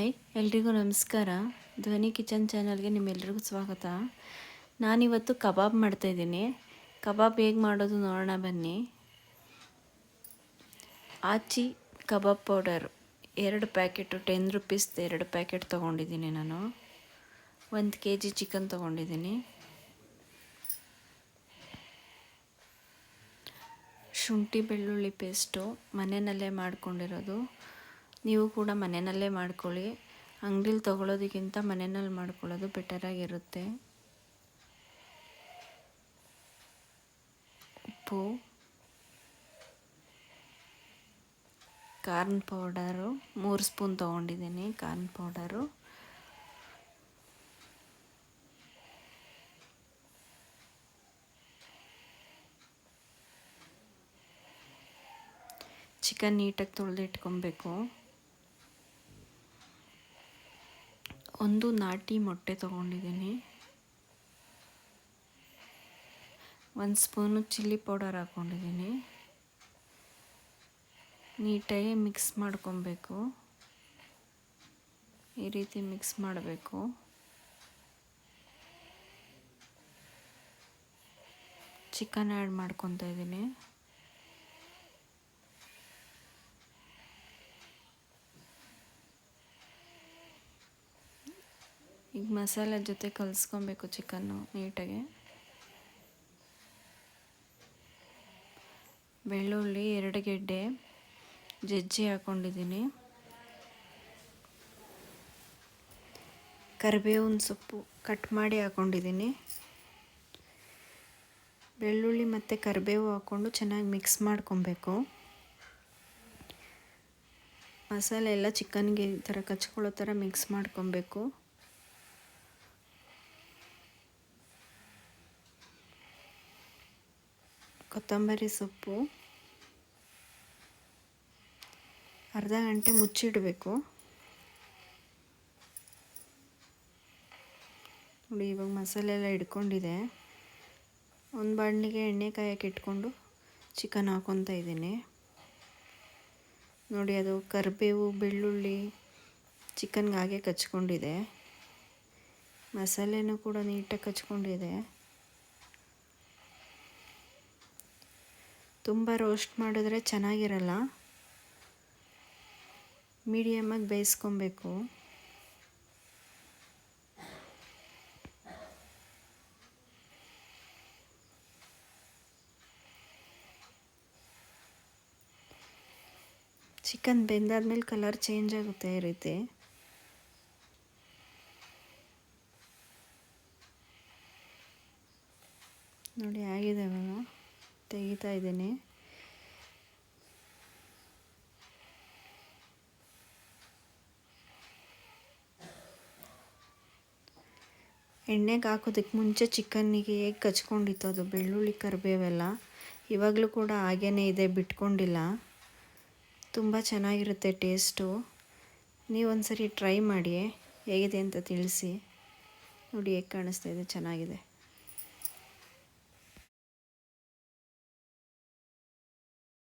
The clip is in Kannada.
ಹಾಯ್, ಎಲ್ರಿಗೂ ನಮಸ್ಕಾರ. ಧ್ವನಿ ಕಿಚನ್ ಚಾನಲ್ಗೆ ನಿಮ್ಮೆಲ್ರಿಗೂ ಸ್ವಾಗತ. ನಾನಿವತ್ತು ಕಬಾಬ್ ಮಾಡ್ತಾಯಿದ್ದೀನಿ ಕಬಾಬ್ ಹೇಗೆ ಮಾಡೋದು ನೋಡೋಣ ಬನ್ನಿ. ಆಚಿ ಕಬಾಬ್ ಪೌಡರ್, ಎರಡು ಪ್ಯಾಕೆಟು ಟೆನ್ ರುಪೀಸ್, ಎರಡು ಪ್ಯಾಕೆಟ್ ತೊಗೊಂಡಿದ್ದೀನಿ ನಾನು. ಒಂದು ಕೆ ಜಿ ಚಿಕನ್ ತೊಗೊಂಡಿದ್ದೀನಿ. ಶುಂಠಿ ಬೆಳ್ಳುಳ್ಳಿ ಪೇಸ್ಟು ಮನೆಯಲ್ಲೇ ಮಾಡ್ಕೊಂಡಿರೋದು. ನೀವು ಕೂಡ ಮನೆಯಲ್ಲೇ ಮಾಡ್ಕೊಳ್ಳಿ. ಅಂಗಡೀಲಿ ತೊಗೊಳೋದಕ್ಕಿಂತ ಮನೆಯಲ್ಲಿ ಮಾಡ್ಕೊಳ್ಳೋದು ಬೆಟರಾಗಿರುತ್ತೆ ಉಪ್ಪು, ಕಾರ್ನ್ ಪೌಡರು, ಮೂರು ಸ್ಪೂನ್ ತೊಗೊಂಡಿದ್ದೀನಿ ಕಾರ್ನ್ ಪೌಡರು. ಚಿಕನ್ ನೀಟಾಗಿ ತೊಳೆದಿಟ್ಕೊಬೇಕು. ಒಂದು ನಾಟಿ ಮೊಟ್ಟೆ ತೊಗೊಂಡಿದ್ದೀನಿ. ಒಂದು ಸ್ಪೂನು ಚಿಲ್ಲಿ ಪೌಡರ್ ಹಾಕ್ಕೊಂಡಿದ್ದೀನಿ ನೀಟಾಗಿ ಮಿಕ್ಸ್ ಮಾಡ್ಕೊಬೇಕು. ಈ ರೀತಿ ಮಿಕ್ಸ್ ಮಾಡಬೇಕು. ಚಿಕನ್ ಆ್ಯಡ್ ಮಾಡ್ಕೊತಾ ಇದ್ದೀನಿ. ಈಗ ಮಸಾಲೆ ಜೊತೆ ಕಲಿಸ್ಕೊಬೇಕು ಚಿಕನ್ನು ನೀಟಾಗಿ. ಬೆಳ್ಳುಳ್ಳಿ ಎರಡು ಗೆಡ್ಡೆ ಜಜ್ಜಿ ಹಾಕ್ಕೊಂಡಿದ್ದೀನಿ ಕರಿಬೇವಿನ ಸೊಪ್ಪು ಕಟ್ ಮಾಡಿ ಹಾಕ್ಕೊಂಡಿದ್ದೀನಿ ಬೆಳ್ಳುಳ್ಳಿ ಮತ್ತು ಕರಿಬೇವು ಹಾಕ್ಕೊಂಡು ಚೆನ್ನಾಗಿ ಮಿಕ್ಸ್ ಮಾಡ್ಕೊಬೇಕು. ಮಸಾಲೆ ಎಲ್ಲ ಚಿಕನ್ಗೆ ಈ ಥರ ಕಚ್ಕೊಳ್ಳೋ ಥರ ಮಿಕ್ಸ್ ಮಾಡ್ಕೊಬೇಕು. ಕೊತ್ತಂಬರಿ ಸೊಪ್ಪು. ಅರ್ಧ ಗಂಟೆ ಮುಚ್ಚಿಡಬೇಕು. ನೋಡಿ, ಇವಾಗ ಮಸಾಲೆ ಎಲ್ಲ ಇಟ್ಕೊಂಡಿದೆ ಒಂದು ಬಾಣಲಿಗೆ ಎಣ್ಣೆ ಕಾಯಕ್ಕೆ ಇಟ್ಕೊಂಡು ಚಿಕನ್ ಹಾಕೊತಾ ಇದ್ದೀನಿ. ನೋಡಿ, ಅದು ಕರಿಬೇವು, ಬೆಳ್ಳುಳ್ಳಿ ಚಿಕನ್ಗೆ ಹಾಗೆ ಕಚ್ಕೊಂಡಿದೆ. ಮಸಾಲೆನೂ ಕೂಡ ನೀಟಾಗಿ ಕಚ್ಕೊಂಡಿದೆ. ತುಂಬ ರೋಸ್ಟ್ ಮಾಡಿದ್ರೆ ಚೆನ್ನಾಗಿರಲ್ಲ. ಮೀಡಿಯಮಾಗಿ ಬೇಯಿಸ್ಕೊಬೇಕು. ಚಿಕನ್ ಬೆಂದಾದ್ಮೇಲೆ ಕಲರ್ ಚೇಂಜ್ ಆಗುತ್ತೆ ಈ ರೀತಿ. ನೋಡಿ, ಆಗಿದೆ ಅವಾಗ ತೆಗಿತಾ ಇದ್ದೀನಿ. ಎಣ್ಣೆಗೆ ಹಾಕೋದಕ್ಕೆ ಮುಂಚೆ ಚಿಕನ್ನಿಗೆ ಹೇಗೆ ಕಚ್ಕೊಂಡಿತ್ತು ಅದು? ಬೆಳ್ಳುಳ್ಳಿ ಕರಿಬೇವೆಲ್ಲ ಇವಾಗಲೂ ಕೂಡ ಹಾಗೇ ಇದೆ, ಬಿಟ್ಕೊಂಡಿಲ್ಲ. ತುಂಬ ಚೆನ್ನಾಗಿರುತ್ತೆ ಟೇಸ್ಟು. ನೀವೊಂದ್ಸರಿ ಟ್ರೈ ಮಾಡಿ, ಹೇಗಿದೆ ಅಂತ ತಿಳಿಸಿ. ನೋಡಿ, ಹೇಗೆ ಕಾಣಿಸ್ತಾ ಇದೆ? ಚೆನ್ನಾಗಿದೆ.